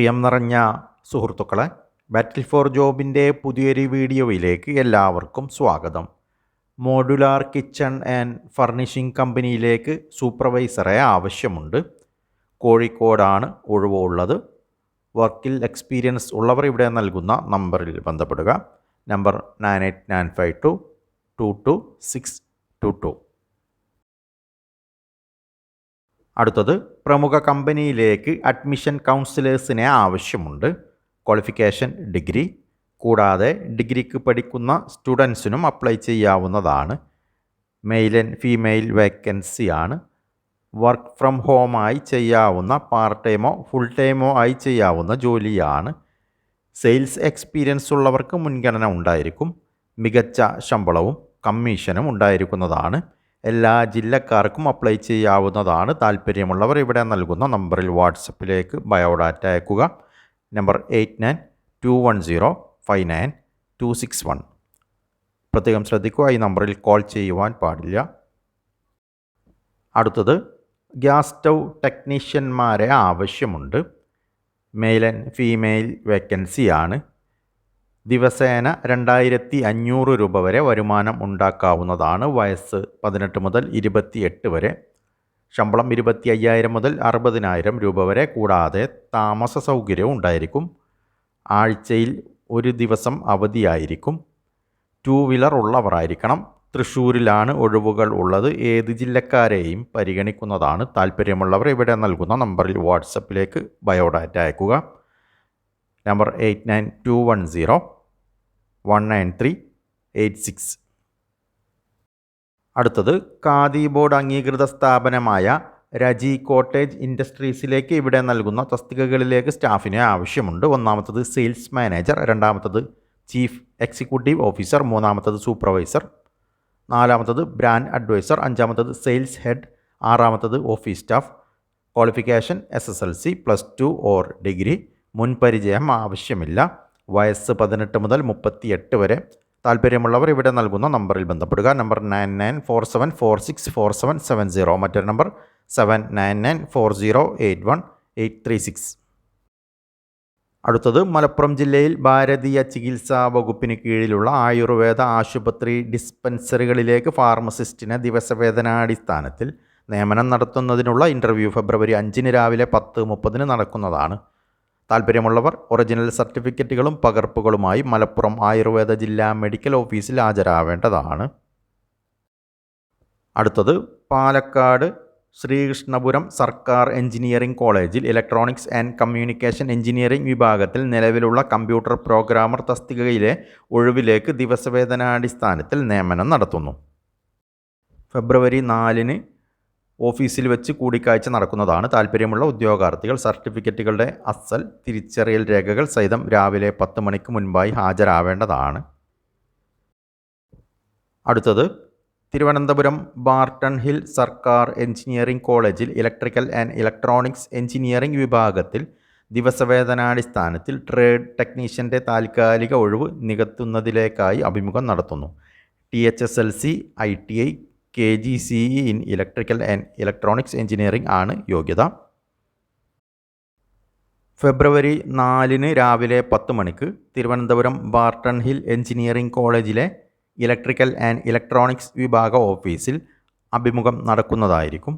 പ്രിയം നിറഞ്ഞ സുഹൃത്തുക്കളെ ബാറ്റിൽ ഫോർ ജോബിന്റെ പുതിയൊരു വീഡിയോയിലേക്ക് എല്ലാവർക്കും സ്വാഗതം. മോഡുലാർ കിച്ചൺ ആൻഡ് ഫർണിഷിംഗ് കമ്പനിയിലേക്ക് സൂപ്പർവൈസറെ ആവശ്യമുണ്ട്. കോഴിക്കോടാണ് ഒഴിവുള്ളത്. വർക്കിൽ എക്സ്പീരിയൻസ് ഉള്ളവർ ഇവിടെ നൽകുന്ന നമ്പറിൽ ബന്ധപ്പെടുക. Number nine eight nine five two two two six two two അടുത്തത് പ്രമുഖ കമ്പനിയിലേക്ക് അഡ്മിഷൻ കൗൺസിലേഴ്സിനെ ആവശ്യമുണ്ട്. Qualification degree. കൂടാതെ ഡിഗ്രിക്ക് പഠിക്കുന്ന സ്റ്റുഡൻസിനും അപ്ലൈ ചെയ്യാവുന്നതാണ്. മെയിൽ ആൻഡ് ഫീമെയിൽ വേക്കൻസിയാണ്. വർക്ക് ഫ്രം ഹോമായി ചെയ്യാവുന്ന പാർട്ട് ടൈമോ ഫുൾ ടൈമോ ആയി ചെയ്യാവുന്ന ജോലിയാണ്. സെയിൽസ് എക്സ്പീരിയൻസ് ഉള്ളവർക്ക് മുൻഗണന ഉണ്ടായിരിക്കും. മികച്ച ശമ്പളവും കമ്മീഷനും ഉണ്ടായിരിക്കുന്നതാണ്. എല്ലാ ജില്ലക്കാർക്കും അപ്ലൈ ചെയ്യാവുന്നതാണ്. താല്പര്യമുള്ളവർ ഇവിടെ നൽകുന്ന നമ്പറിൽ വാട്സപ്പിലേക്ക് ബയോഡാറ്റ അയക്കുക. Number eight nine two one zero five nine two six one പ്രത്യേകം ശ്രദ്ധിക്കുക ഈ നമ്പറിൽ കോൾ ചെയ്യുവാൻ പാടില്ല. അടുത്തത് ഗ്യാസ് സ്റ്റൗ ടെക്നീഷ്യന്മാരെ ആവശ്യമുണ്ട്. മെയിൽ ആൻഡ് ഫീമെയിൽ വേക്കൻസിയാണ് ദിവസേന രണ്ടായിരത്തി അഞ്ഞൂറ് രൂപ വരെ വരുമാനം ഉണ്ടാക്കാവുന്നതാണ് വയസ്സ് പതിനെട്ട് മുതൽ ഇരുപത്തിയെട്ട് വരെ. ശമ്പളം ഇരുപത്തി അയ്യായിരം മുതൽ അറുപതിനായിരം രൂപ വരെ കൂടാതെ താമസ സൗകര്യവും ഉണ്ടായിരിക്കും. ആഴ്ചയിൽ ഒരു ദിവസം അവധിയായിരിക്കും. Two wheeler ഉള്ളവരായിരിക്കണം. തൃശ്ശൂരിലാണ് ഒഴിവുകൾ ഉള്ളത്. ഏത് ജില്ലക്കാരെയും പരിഗണിക്കുന്നതാണ് താല്പര്യമുള്ളവർ. ഇവിടെ നൽകുന്ന നമ്പറിൽ വാട്സപ്പിലേക്ക് ബയോഡാറ്റ അയക്കുക. Number eight nine two one zero one nine three eight six. അടുത്തത് ഖാദി ബോർഡ് അംഗീകൃത സ്ഥാപനമായ രജി കോട്ടേജ് ഇൻഡസ്ട്രീസിലേക്ക് ഇവിടെ നൽകുന്ന തസ്തികകളിലേക്ക് സ്റ്റാഫിന് ആവശ്യമുണ്ട്. ഒന്നാമത്തത് സെയിൽസ് മാനേജർ രണ്ടാമത്തത് ചീഫ് എക്സിക്യൂട്ടീവ് ഓഫീസർ മൂന്നാമത്തത് സൂപ്പർവൈസർ നാലാമത്തത് ബ്രാൻഡ് അഡ്വൈസർ അഞ്ചാമത്തത് sales head ആറാമത്തത് office staff qualification S S L C plus two or degree മുൻപരിചയം ആവശ്യമില്ല. വയസ്സ് പതിനെട്ട് മുതൽ മുപ്പത്തിയെട്ട് വരെ. താല്പര്യമുള്ളവർ ഇവിടെ നൽകുന്ന നമ്പറിൽ ബന്ധപ്പെടുക. Number nine nine four seven four six four seven seven zero. മറ്റൊരു number seven nine nine four zero eight one eight three six. അടുത്തത് മലപ്പുറം ജില്ലയിൽ ഭാരതീയ ചികിത്സാ വകുപ്പിന് കീഴിലുള്ള ആയുർവേദ ആശുപത്രി ഡിസ്പെൻസറികളിലേക്ക് ഫാർമസിസ്റ്റിനെ ദിവസവേതനാടിസ്ഥാനത്തിൽ നിയമനം നടത്തുന്നതിനുള്ള ഇന്റർവ്യൂ ഫെബ്രുവരി അഞ്ചിന് രാവിലെ പത്ത് മുപ്പതിന് നടക്കുന്നതാണ്. താല്പര്യമുള്ളവർ ഒറിജിനൽ സർട്ടിഫിക്കറ്റുകളും പകർപ്പുകളുമായി മലപ്പുറം ആയുർവേദ ജില്ലാ മെഡിക്കൽ ഓഫീസിൽ ഹാജരാവേണ്ടതാണ്. അടുത്തത് പാലക്കാട് ശ്രീകൃഷ്ണപുരം സർക്കാർ എഞ്ചിനീയറിംഗ് കോളേജിൽ ഇലക്ട്രോണിക്സ് ആൻഡ് കമ്മ്യൂണിക്കേഷൻ എഞ്ചിനീയറിംഗ് വിഭാഗത്തിൽ നിലവിലുള്ള കമ്പ്യൂട്ടർ പ്രോഗ്രാമർ തസ്തികയിലെ ഒഴിവിലേക്ക് ദിവസവേതനാടിസ്ഥാനത്തിൽ നിയമനം നടത്തുന്നു. ഫെബ്രുവരി നാലിന് ഓഫീസിൽ വെച്ച് കൂടിക്കാഴ്ച നടക്കുന്നതാണ് താല്പര്യമുള്ള ഉദ്യോഗാർത്ഥികൾ. സർട്ടിഫിക്കറ്റുകളുടെ അസൽ തിരിച്ചറിയൽ രേഖകൾ സഹിതം രാവിലെ പത്ത് മണിക്ക് മുൻപായി ഹാജരാവേണ്ടതാണ്. അടുത്തത് തിരുവനന്തപുരം ബാർട്ടൺ ഹിൽ സർക്കാർ എഞ്ചിനീയറിംഗ് കോളേജിൽ ഇലക്ട്രിക്കൽ ആൻഡ് ഇലക്ട്രോണിക്സ് എഞ്ചിനീയറിംഗ് വിഭാഗത്തിൽ ദിവസവേതനാടിസ്ഥാനത്തിൽ ട്രേഡ് ടെക്നീഷ്യന്റെ താൽക്കാലിക ഒഴിവ് നികത്തുന്നതിലേക്കായി അഭിമുഖം നടത്തുന്നു. T H S L C I T I K G C E in electrical and electronics engineering ആണ് യോഗ്യത. ഫെബ്രുവരി നാലിന് രാവിലെ പത്ത് മണിക്ക് തിരുവനന്തപുരം ബാർട്ടൺ ഹിൽ എഞ്ചിനീയറിംഗ് കോളേജിലെ ഇലക്ട്രിക്കൽ ആൻഡ് ഇലക്ട്രോണിക്സ് വിഭാഗ ഓഫീസിൽ അഭിമുഖം നടക്കുന്നതായിരിക്കും.